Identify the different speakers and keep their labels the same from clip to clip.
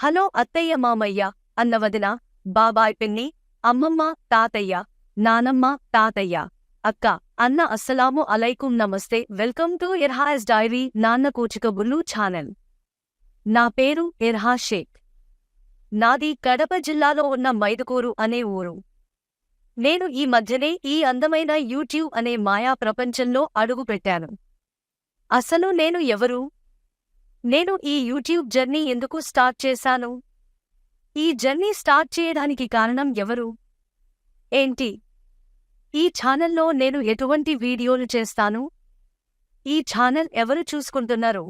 Speaker 1: Hello అత్తయ్య మామయ్య అన్న వదిన బాబాయ్ పిన్ని అమ్మమ్మ తాతయ్య నానమ్మ తాతయ్య అక్క అన్న అస్సలాము అలైకుం నమస్తే వెల్కమ్ టు ఇర్హాస్ డైరీ నాన్న కూచికబుల్లు ఛానల్. నా పేరు ఇర్హా షేక్. నాది కడప జిల్లాలో ఉన్న మైదుకూరు అనే ఊరు. నేను ఈ మధ్యనే ఈ అందమైన యూట్యూబ్ అనే మాయా ప్రపంచంలో అడుగుపెట్టాను. అసలు నేను ఎవరు? నేను ఈ యూట్యూబ్ జర్నీ ఎందుకు స్టార్ట్ చేశాను? ఈ జర్నీ స్టార్ట్ చేయడానికి కారణం ఎవరు? ఏంటి? ఈ ఛానల్లో నేను ఎటువంటి వీడియోలు చేస్తాను? ఈ ఛానల్ ఎవరు చూసుకుంటున్నారు?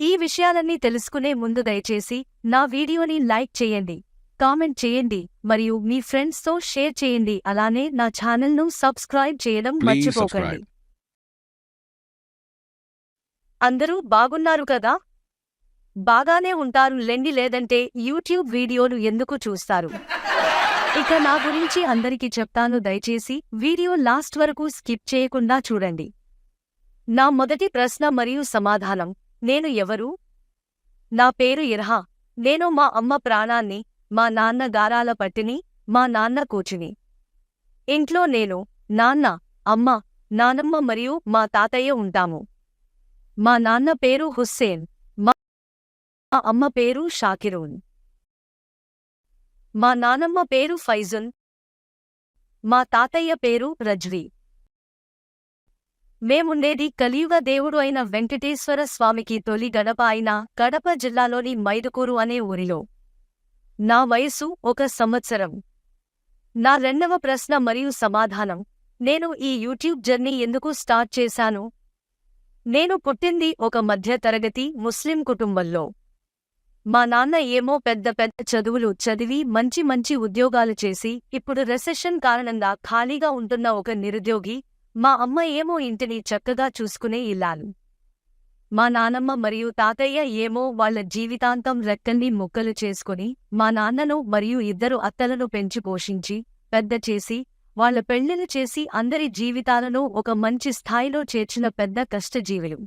Speaker 1: ఈ విషయాలన్నీ తెలుసుకునే ముందు దయచేసి నా వీడియోని లైక్ చేయండి కామెంట్ చేయండి మరియు మీ ఫ్రెండ్స్తో షేర్ చేయండి. అలానే నా ఛానల్ను సబ్స్క్రైబ్ చేయడం మర్చిపోకండి. అందరూ బాగున్నారు కదా? బాగానే ఉంటారు లెండి లేదంటే యూట్యూబ్ వీడియోలు ఎందుకు చూస్తారు? ఇక నా గురించి అందరికీ చెప్తాను దయచేసి వీడియో లాస్ట్ వరకు స్కిప్ చేయకుండా చూడండి. నా మొదటి ప్రశ్న మరియు సమాధానం నేను ఎవరు? నా పేరు ఇర్హా నేను మా అమ్మ ప్రాణాన్ని మా నాన్న గారాల పట్టిని మా నాన్న కూచిని. ఇంట్లో నేను నాన్న అమ్మ నానమ్మ మరియు మా తాతయ్య ఉంటాము. మా నాన్న పేరు హుస్సేన్. మా మా అమ్మ పేరు షాకిరూన్. మా నానమ్మ పేరు ఫైజున్ మా తాతయ్య పేరు రజ్వీ. మేముండేది కలియుగ దేవుడు అయిన వెంకటేశ్వర స్వామికి తొలి గడప అయిన కడప జిల్లాలోని మైదుకూరు అనే ఊరిలో. నా వయసు ఒక సంవత్సరం. నా రెండవ ప్రశ్న మరియు సమాధానం. నేను ఈ యూట్యూబ్ జర్నీ ఎందుకు స్టార్ట్ చేశాను? నేను పుట్టింది ఒక మధ్య తరగతి ముస్లిం కుటుంబంలో. మా నాన్న ఏమో పెద్ద పెద్ద చదువులు చదివి మంచి మంచి ఉద్యోగాలు చేసి ఇప్పుడు రెసెషన్ కారణంగా ఖాళీగా ఉంటున్న ఒక నిరుద్యోగి మా అమ్మ ఏమో ఇంటిని చక్కగా చూసుకునే ఇల్లాలు. మా నానమ్మ మరియు తాతయ్య ఏమో వాళ్ళ జీవితాంతం రెక్కల్ని ముక్కలు చేసుకుని మా నాన్నను మరియు ఇద్దరు అత్తలను పెంచి పోషించి పెద్ద చేసి వాళ్ళ పెళ్ళిళ్ళు చేసి అందరి జీవితాలను ఒక మంచి స్థాయిలో చేర్చిన పెద్ద కష్టజీవులు.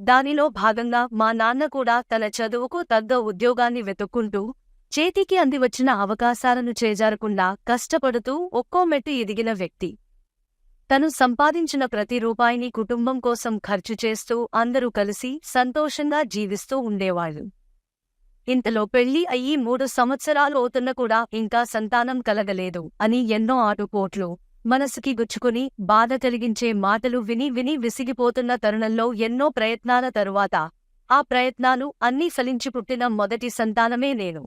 Speaker 1: దానిలో భాగంగా మా నాన్న కూడా తన చదువుకు తగ్గ ఉద్యోగాన్ని వెతుక్కుంటూ చేతికి అందివచ్చిన అవకాశాలను చేజారకుండా కష్టపడుతూ ఒక్కో మెట్టు ఎదిగిన వ్యక్తి. తను సంపాదించిన ప్రతి రూపాయిని కుటుంబం కోసం ఖర్చు చేస్తూ అందరూ కలిసి సంతోషంగా జీవిస్తూ ఉండేవాళ్ళు. ఇంతలో పెళ్ళి అయ్యి మూడు సంవత్సరాలు అవుతున్న కూడా ఇంకా సంతానం కలగలేదు అని ఎన్నో ఆటుపోట్లు మనసుకి గుచ్చుకుని బాధ కలిగించే మాటలు విని విని విసిగిపోతున్న తరుణంలో ఎన్నో ప్రయత్నాల తరువాత ఆ ప్రయత్నాలు అన్నీ ఫలించి పుట్టిన మొదటి సంతానమే నేను.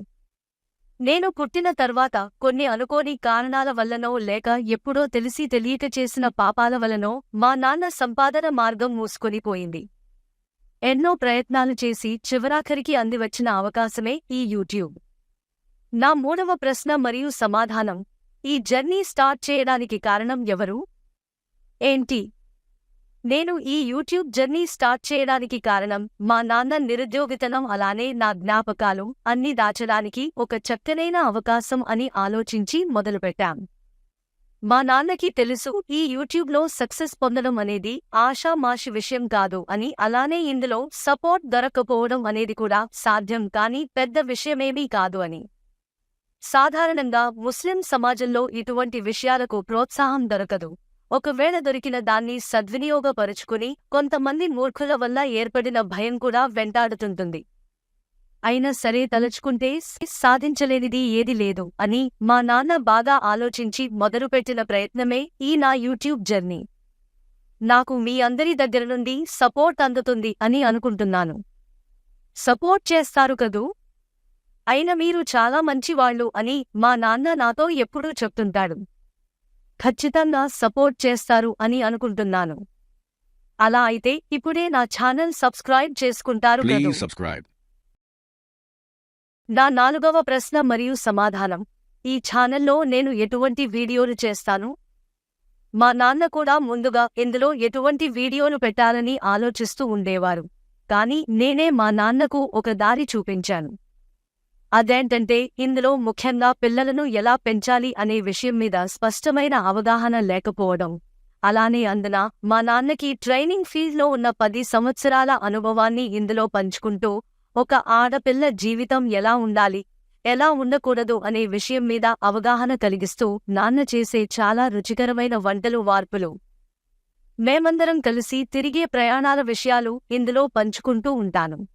Speaker 1: నేను పుట్టిన తర్వాత కొన్ని అనుకోని కారణాల వల్లనో లేక ఎప్పుడో తెలిసి తెలియక చేసిన పాపాల వలనో మా నాన్న సంపాదన మార్గం మూసుకొనిపోయింది ఎన్నో ప్రయత్నాలు చేసి చివరాఖరికి అందివచ్చిన అవకాశమే ఈ యూట్యూబ్. నా మూడవ ప్రశ్న మరియు సమాధానం. ఈ జర్నీ స్టార్ట్ చేయడానికి కారణం ఎవరు? ఏంటి? నేను ఈ యూట్యూబ్ జర్నీ స్టార్ట్ చేయడానికి కారణం మా నాన్న నిరుద్యోగితనం అలానే నా జ్ఞాపకాలు అన్ని దాచడానికి ఒక చక్కనైన అవకాశం అని ఆలోచించి మొదలుపెట్టాం. మా నాన్నకి తెలుసు ఈ యూట్యూబ్లో సక్సెస్ పొందడం అనేది ఆషామాషి విషయం కాదు అని అలానే ఇందులో సపోర్ట్ దొరకపోవడం అనేది కూడా సాధ్యం కాని పెద్ద విషయమేమీ కాదు అని. సాధారణంగా ముస్లిం సమాజంలో ఇటువంటి విషయాలకు ప్రోత్సాహం దొరకదు. ఒకవేళ దొరికిన దాన్ని సద్వినియోగపరుచుకుని కొంతమంది మూర్ఖుల వల్ల ఏర్పడిన భయం కూడా వెంటాడుతుంటుంది. అయినా సరే తలుచుకుంటే సాధించలేనిది ఏది లేదు అని మా నాన్న బాగా ఆలోచించి మొదలుపెట్టిన ప్రయత్నమే ఈ నా యూట్యూబ్ జర్నీ. నాకు మీ అందరి దగ్గర నుండి సపోర్ట్ అందుతుంది అని అనుకుంటున్నాను. సపోర్ట్ చేస్తారు కదూ? అయిన మీరు చాలా మంచివాళ్ళు అని మా నాన్న నాతో ఎప్పుడూ చెప్తుంటాడు. ఖచ్చితంగా సపోర్ట్ చేస్తారు అని అనుకుంటున్నాను. అలా అయితే ఇప్పుడే నా ఛానల్ సబ్స్క్రైబ్ చేసుకుంటారు. నా నాలుగవ ప్రశ్న మరియు సమాధానం. ఈ ఛానల్లో నేను ఎటువంటి వీడియోలు చేస్తాను? మా నాన్న కూడా ముందుగా ఇందులో ఎటువంటి వీడియోలు పెట్టాలని ఆలోచిస్తూ ఉండేవారు. కానీ నేనే మా నాన్నకు ఒక దారి చూపించాను. అదేంటంటే ఇందులో ముఖ్యంగా పిల్లలను ఎలా పెంచాలి అనే విషయం మీద స్పష్టమైన అవగాహన లేకపోవడం. అలానే అందున మా నాన్నకి ట్రైనింగ్ ఫీల్డ్లో ఉన్న పది సంవత్సరాల అనుభవాన్ని ఇందులో పంచుకుంటూ ఒక ఆడపిల్ల జీవితం ఎలా ఉండాలి? ఎలా ఉండకూడదు అనే విషయం మీద అవగాహన కలిగిస్తూ నాన్న చేసే చాలా రుచికరమైన వంటలు వార్పులు. మేమందరం కలిసి తిరిగే ప్రయాణాల విషయాలు ఇందులో పంచుకుంటూ ఉంటాను.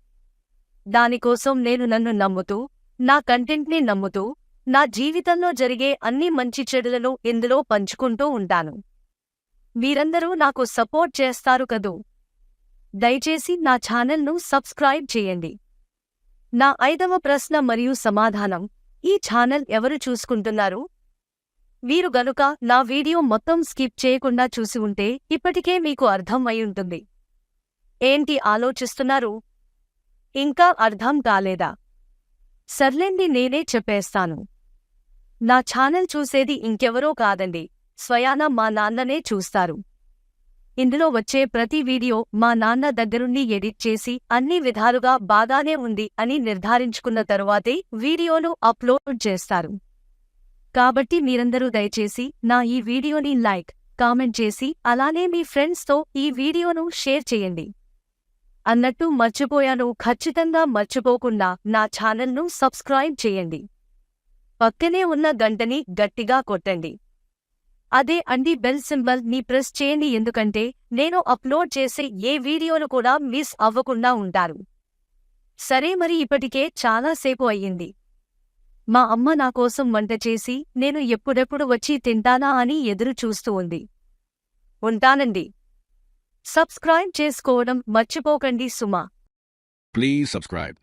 Speaker 1: దానికోసం నేను నన్ను నమ్ముతూ నా కంటెంట్ని నమ్ముతూ నా జీవితంలో జరిగే అన్ని మంచి చెడులను ఇందులో పంచుకుంటూ ఉంటాను. మీరందరూ నాకు సపోర్ట్ చేస్తారు కదూ? దయచేసి నా ఛానల్ను సబ్స్క్రైబ్ చేయండి. నా ఐదవ ప్రశ్న మరియు సమాధానం. ఈ ఛానల్ ఎవరు చూసుకుంటున్నారు? మీరు గనుక నా వీడియో మొత్తం స్కిప్ చేయకుండా చూసి ఉంటే ఇప్పటికే మీకు అర్థం అయి ఉంటుంది. ఏంటి ఆలోచిస్తున్నారు? ఇంకా అర్థం కాలేదా? సర్లేండి నేనే చెప్పేస్తాను. నా ఛానల్ చూసేది ఇంకెవరో కాదండి. స్వయాన మా నాన్ననే చూస్తారు. ఇందులో వచ్చే ప్రతి వీడియో మా నాన్న దగ్గరుండి ఎడిట్ చేసి అన్ని విధాలుగా బాగానే ఉంది అని నిర్ధారించుకున్న తరువాతే వీడియోను అప్లోడ్ చేస్తారు. కాబట్టి మీరందరూ దయచేసి నా ఈ వీడియోని లైక్ కామెంట్ చేసి అలానే మీ ఫ్రెండ్స్తో ఈ వీడియోను షేర్ చేయండి. అన్నట్టు మర్చిపోయాను ఖచ్చితంగా మర్చిపోకుండా నా ఛానల్ను సబ్స్క్రైబ్ చేయండి. పక్కనే ఉన్న గంటని గట్టిగా కొట్టండి. అదే అండి బెల్ సింబల్ని ప్రెస్ చేయండి ఎందుకంటే నేను అప్లోడ్ చేసే ఏ వీడియోలు కూడా మిస్ అవ్వకుండా ఉంటారు. సరే మరి ఇప్పటికే చాలాసేపు అయ్యింది. మా అమ్మ నా కోసం వంట చేసి నేను ఎప్పుడెప్పుడు వచ్చి తింటానా అని ఎదురు చూస్తూ ఉంది. ఉంటానండి. సబ్స్క్రైబ్ చేసుకోవడం మర్చిపోకండి సుమా.
Speaker 2: Please subscribe.